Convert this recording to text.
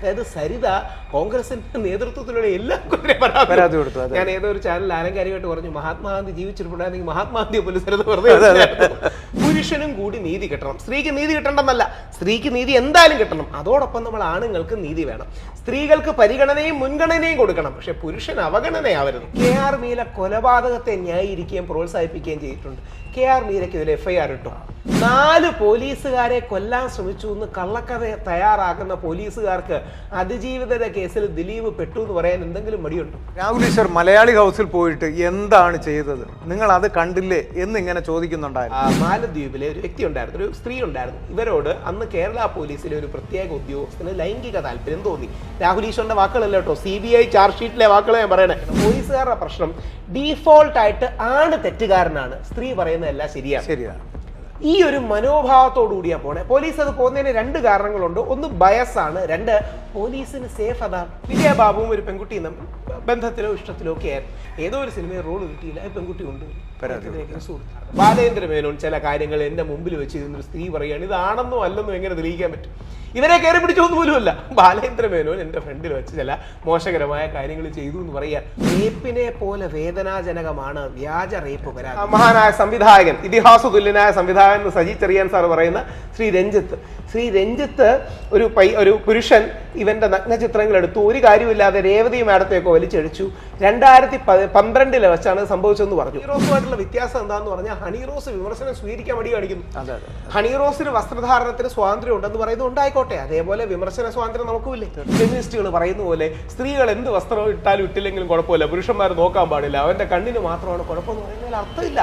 അതായത് സരിത കോൺഗ്രസിന്റെ നേതൃത്വത്തിലുള്ള എല്ലാവർക്കും പരാതി കൊടുത്തു, ഞാൻ ഏതോ ഒരു ചാനൽ ആലങ്കാരികമായിട്ട് പറഞ്ഞു മഹാത്മാഗാന്ധി ജീവിച്ചിരിപ്പുണ്ടായിരുന്നെങ്കിൽ മഹാത്മാഗാന്ധിയെ പോലും സരിത വെറുതെ. പുരുഷനും കൂടി നീതി കിട്ടണം. സ്ത്രീക്ക് നീതി കിട്ടണ്ടെന്നല്ല സ്ത്രീക്ക് നീതി എന്തായാലും കിട്ടണം. അതോടൊപ്പം നമ്മൾ ആണുങ്ങൾക്ക് നീതി വേണം. സ്ത്രീകൾക്ക് പരിഗണനയും മുൻഗണനയും കൊടുക്കണം. പക്ഷെ പുരുഷൻ അവഗണനയാവരുത്. കെ ആർ മീല കൊലപാതകത്തെ ന്യായീകരിക്കുകയും പ്രോത്സാഹിപ്പിക്കുകയും ചെയ്തിട്ടുണ്ട്. കെ ആർ മീലയ്ക്കെതിരെ എഫ്ഐആർ ഇട്ടു. നാല് പോലീസുകാരെ കൊല്ലാൻ ശ്രമിച്ചു എന്ന് കള്ളക്കഥ തയ്യാറാക്കുന്ന പോലീസുകാർക്ക് അതിജീവിത കേസിൽ ദിലീപ് പെട്ടു എന്ന് പറയാൻ എന്തെങ്കിലും മടിയുണ്ടോ? രാഹുൽ ഈശ്വർ മലയാളി ഹൗസിൽ പോയിട്ട് എന്താണ് ചെയ്തത്? നിങ്ങൾ അത് കണ്ടില്ലേ എന്ന് ഇങ്ങനെ ചോദിക്കുന്നുണ്ടായിരുന്നു മാലദ്വീപിലെ ഒരു വ്യക്തി ഉണ്ടായിരുന്നു ഒരു സ്ത്രീ ഉണ്ടായിരുന്നു. ഇവരോട് അന്ന് കേരള പോലീസിലെ ഒരു പ്രത്യേക ഉദ്യോഗസ്ഥന് ലൈംഗിക താല്പര്യം തോന്നി. രാഹുൽ ഈശ്വറിന്റെ വാക്കുകളല്ല കേട്ടോ? സി ബി ഐ ചാർജ് ഷീറ്റിലെ വാക്കുകൾ ഞാൻ പറയണേ. പോലീസുകാരുടെ പ്രശ്നം ഡീഫോൾട്ട് ആയിട്ട് ആണ് തെറ്റുകാരനാണ്. സ്ത്രീ പറയുന്നതെല്ലാം ശരിയാണ്. ശരിയാണ്. ഈ ഒരു മനോഭാവത്തോടു കൂടിയാ പോണേ. പോലീസ് അത് പോകുന്നതിന് രണ്ട് കാരണങ്ങളുണ്ട്. ഒന്ന് ബയസാണ്. രണ്ട് പോലീസിന് സേഫ് അതാണ് വിജയബാബുവും ഒരു പെൺകുട്ടിയും തമ്മിൽ ബന്ധത്തിലോ ഇഷ്ടത്തിലോ ഒക്കെ ആയിരുന്നു. ഏതോ ഒരു സിനിമയിൽ റോൾ കിട്ടിയില്ല. പെൺകുട്ടി ഉണ്ട്. ബാലേന്ദ്ര മേനോൻ ചില കാര്യങ്ങൾ എന്റെ മുമ്പിൽ വെച്ച് ഇതൊരു സ്ത്രീ പറയുകയാണ്. ഇതാണെന്നോ അല്ലെന്നോ എങ്ങനെ തെളിയിക്കാൻ പറ്റും? ഇവരെ കയറി പിടിച്ചൊന്നും പോലുമല്ല ബാലേന്ദ്ര മേനോൻ എന്റെ ഫ്രണ്ടിൽ വെച്ച് ചില മോശകരമായ കാര്യങ്ങൾ ചെയ്തു എന്ന് പറയാ. റേപ്പിനെ പോലെ വേദനാജനകമാണ് വ്യാജ റേപ്പ് പരാതി. മഹാനായ സംവിധായകൻ ഇതിഹാസ തുല്യനായ സംവിധായകൻ എന്ന് സജി ചെറിയാൻ സാർ പറയുന്ന ശ്രീ രഞ്ജിത്ത്. ശ്രീ രഞ്ജിത്ത് ഒരു പൈ ഒരു പുരുഷൻ ഇവന്റെ നഗ്നചിത്രങ്ങൾ എടുത്തു. ഒരു കാര്യമില്ലാതെ രേവതി മാഡത്തെയൊക്കെ വലിച്ചഴിച്ചു. രണ്ടായിരത്തി പന്ത്രണ്ടിൽ വെച്ചാണ് സംഭവിച്ചതെന്ന് പറഞ്ഞു. ഹണീറോസുമായിട്ടുള്ള വ്യത്യാസം എന്താന്ന് പറഞ്ഞാൽ ഹണീറോസ് വിമർശനം സ്വീകരിക്കാൻ മടി കാണിക്കുന്നു. അതെ അതെ ഹണീറോസിന് വസ്ത്രധാരണത്തിന് സ്വാതന്ത്ര്യം ഉണ്ടെന്ന് പറയുന്നത് ഉണ്ടായിക്കോട്ടെ. അതേപോലെ വിമർശന സ്വാതന്ത്ര്യം നമുക്കുമില്ലേ. ഫെമിനിസ്റ്റുകൾ പറയുന്ന പോലെ സ്ത്രീകൾ എന്ത് വസ്ത്രം ഇട്ടാലും ഇട്ടില്ലെങ്കിലും കുഴപ്പമില്ല. പുരുഷന്മാർ നോക്കാൻ പാടില്ല. അവന്റെ കണ്ണിന് മാത്രമാണ് കുഴപ്പമെന്ന് പറയുന്നതിൽ അർത്ഥമില്ല.